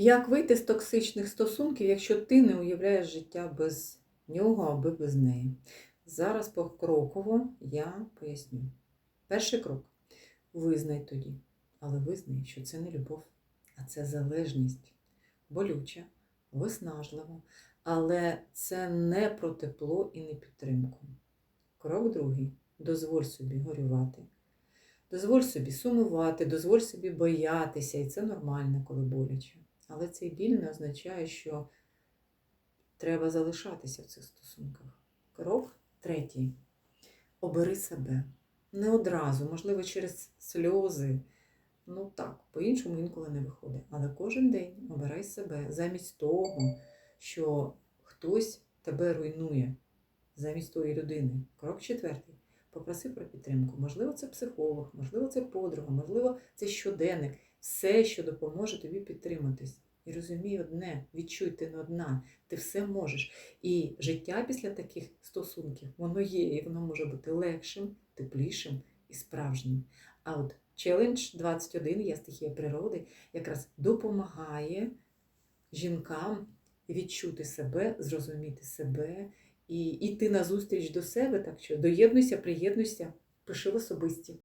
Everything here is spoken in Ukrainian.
Як вийти з токсичних стосунків, якщо ти не уявляєш життя без нього або без неї? Зараз покроково я поясню. Перший крок визнай тоді, але визнай, що це не любов, а це залежність. Болюча, виснажлива, але це не про тепло і не підтримку. Крок другий дозволь собі горювати. Дозволь собі сумувати, дозволь собі боятися, і це нормально, коли боляче. Але цей біль не означає, що треба залишатися в цих стосунках. Крок третій. Обери себе. Не одразу, можливо, через сльози. Ну так, по-іншому інколи не виходить. Але кожен день обирай себе замість того, що хтось тебе руйнує, замість тої людини. Крок четвертий. Попроси про підтримку. Можливо, це психолог, можливо, це подруга, можливо, це щоденник. Все, що допоможе тобі підтриматись. І розумій одне, відчуй, ти не одна, ти все можеш. І життя після таких стосунків, воно є, і воно може бути легшим, теплішим і справжнім. А от челендж 21, я стихія природи, якраз допомагає жінкам відчути себе, зрозуміти себе і йти назустріч до себе. Так що доєднуйся, приєднуйся, пиши в особисті.